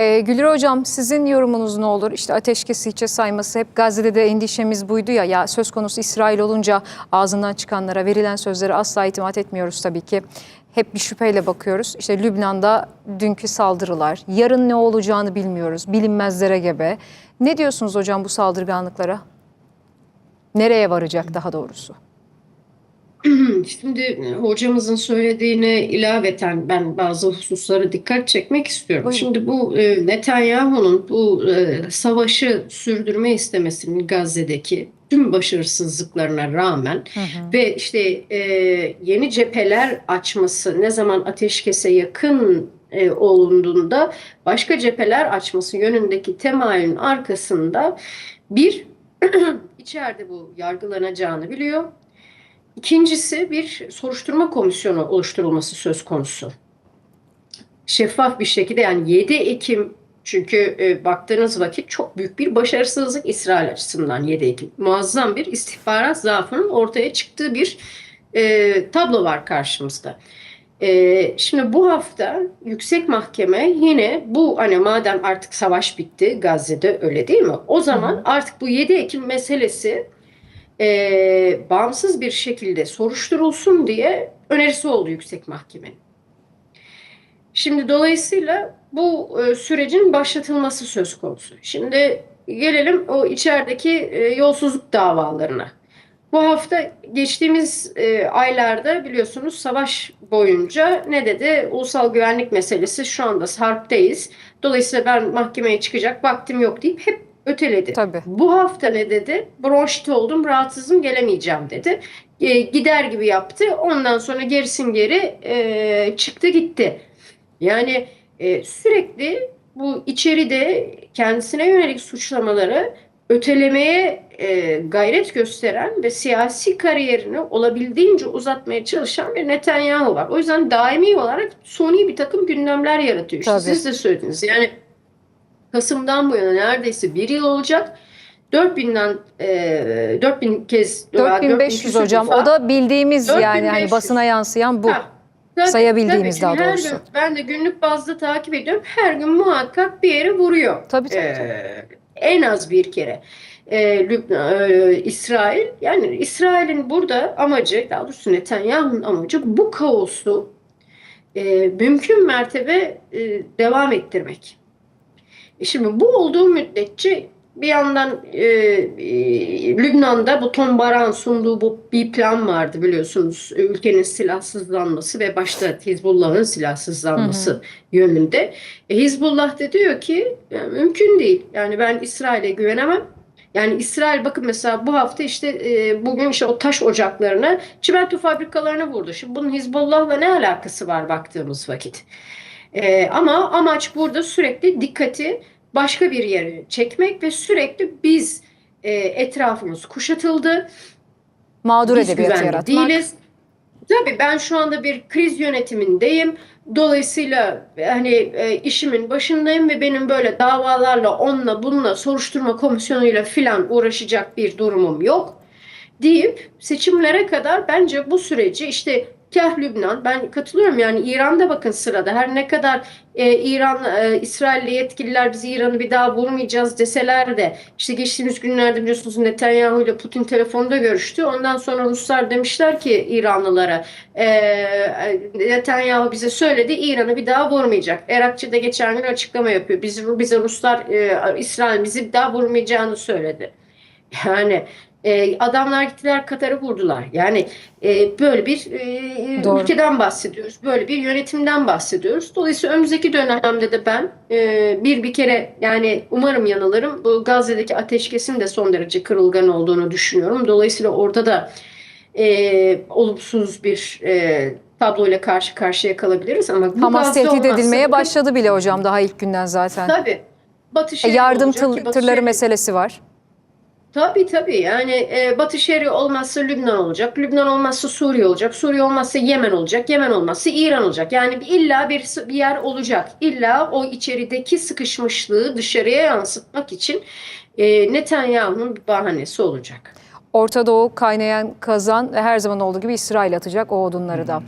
Ee, Gülür Hocam sizin yorumunuz ne olur? İşte ateşkesi hiçe sayması hep Gazze'de de endişemiz buydu ya. Ya söz konusu İsrail olunca ağzından çıkanlara verilen sözlere asla itimat etmiyoruz tabii ki. Hep bir şüpheyle bakıyoruz. İşte Lübnan'da dünkü saldırılar, yarın ne olacağını bilmiyoruz. Bilinmezlere gebe. Ne diyorsunuz hocam bu saldırganlıklara? Nereye varacak daha doğrusu? Şimdi hocamızın söylediğine ilaveten ben bazı hususlara dikkat çekmek istiyorum. Buyurun. Şimdi bu e, Netanyahu'nun bu e, savaşı sürdürme istemesinin Gazze'deki tüm başarısızlıklarına rağmen ve işte e, yeni cepheler açması ne zaman ateşkese yakın e, olunduğunda başka cepheler açması yönündeki temayülün arkasında bir içeride bu yargılanacağını biliyor. İkincisi bir soruşturma komisyonu oluşturulması söz konusu. Şeffaf bir şekilde yani 7 Ekim çünkü e, baktığınız vakit çok büyük bir başarısızlık İsrail açısından 7 Ekim. Muazzam bir istihbarat zaafının ortaya çıktığı bir e, tablo var karşımızda. E, şimdi bu hafta yüksek mahkeme yine bu hani madem artık savaş bitti Gazze'de öyle değil mi? O zaman artık bu 7 Ekim meselesi e, bağımsız bir şekilde soruşturulsun diye önerisi oldu yüksek mahkemenin. Şimdi dolayısıyla bu e, sürecin başlatılması söz konusu. Şimdi gelelim o içerideki e, yolsuzluk davalarına. Bu hafta geçtiğimiz e, aylarda biliyorsunuz savaş boyunca ne dedi? Ulusal güvenlik meselesi şu anda harpteyiz. Dolayısıyla ben mahkemeye çıkacak vaktim yok deyip hep öteledi. Tabii. Bu hafta ne dedi? Bronşit oldum, rahatsızım, gelemeyeceğim dedi. E, gider gibi yaptı. Ondan sonra gerisin geri e, çıktı gitti. Yani e, sürekli bu içeride kendisine yönelik suçlamaları ötelemeye e, gayret gösteren ve siyasi kariyerini olabildiğince uzatmaya çalışan bir Netanyahu var. O yüzden daimi olarak suni bir takım gündemler yaratıyor. İşte Tabii. siz de söylediniz. Yani Kasım'dan bu yana neredeyse bir yıl olacak. 4000'den e, 4000 kez 4500 küsur hocam. defa- O da bildiğimiz yani hani 4500. basına yansıyan bu. Ha, tabii, Sayabildiğimiz tabii. daha doğrusu. gün, ben de günlük bazda takip ediyorum. Her gün muhakkak bir yere vuruyor. Tabii, tabii, Ee, en az bir kere. Ee, Lübnan, e, İsrail yani İsrail'in burada amacı daha doğrusu Netanyahu'nun amacı bu kaosu e, mümkün mertebe e, devam ettirmek. E Şimdi bu olduğu müddetçe bir yandan e, e, Lübnan'da bu Tom Baran sunduğu bu bir plan vardı biliyorsunuz. Ülkenin silahsızlanması ve başta Hizbullah'ın silahsızlanması yönünde. E, Hizbullah da diyor ki "Ya, mümkün değil. Yani ben İsrail'e güvenemem. Yani İsrail bakın mesela bu hafta işte e, bugün işte o taş ocaklarına, çimento fabrikalarına vurdu. Şimdi bunun Hizbullah'la ne alakası var baktığımız vakit? E, ama amaç burada sürekli dikkati başka bir yere çekmek ve sürekli biz e, etrafımız kuşatıldı. Mağdur Biz edebiyatı yaratmak. değiliz. Tabii ben şu anda bir kriz yönetimindeyim. Dolayısıyla hani e, işimin başındayım ve benim böyle davalarla onunla bununla soruşturma komisyonuyla filan uğraşacak bir durumum yok deyip seçimlere kadar bence bu süreci işte kah Lübnan ben katılıyorum yani İran'da bakın sırada her ne kadar e, İran e, İsrailli yetkililer biz İran'ı bir daha vurmayacağız deseler de işte geçtiğimiz günlerde biliyorsunuz Netanyahu ile Putin telefonda görüştü. Ondan sonra Ruslar demişler ki İranlılara e, Netanyahu bize söyledi İran'ı bir daha vurmayacak. Erakçı da geçen gün açıklama yapıyor. Biz, bize Ruslar e, İsrail bizi bir daha vurmayacağını söyledi. Yani e, adamlar gittiler Katar'ı vurdular. Yani e, böyle bir e, Doğru. ülkeden bahsediyoruz. Böyle bir yönetimden bahsediyoruz. Dolayısıyla önümüzdeki dönemde de ben e, bir bir kere yani umarım yanılırım. Bu Gazze'deki ateşkesin de son derece kırılgan olduğunu düşünüyorum. Dolayısıyla orada da e, olumsuz bir e, tabloyla karşı karşıya kalabiliriz ama bu Hamas tehdit olmazsa edilmeye başladı bile hocam daha ilk günden zaten. Tabii. Batı E, yardım Batı tırları meselesi var. Tabii tabii yani e, Batı Şeria olmazsa Lübnan olacak. Lübnan olmazsa Suriye olacak. Suriye olmazsa Yemen olacak. Yemen olmazsa İran olacak. Yani illa bir, bir yer olacak. İlla o içerideki sıkışmışlığı dışarıya yansıtmak için e, Netanyahu'nun bir bahanesi olacak. Orta Doğu kaynayan kazan her zaman olduğu gibi İsrail atacak o odunları da.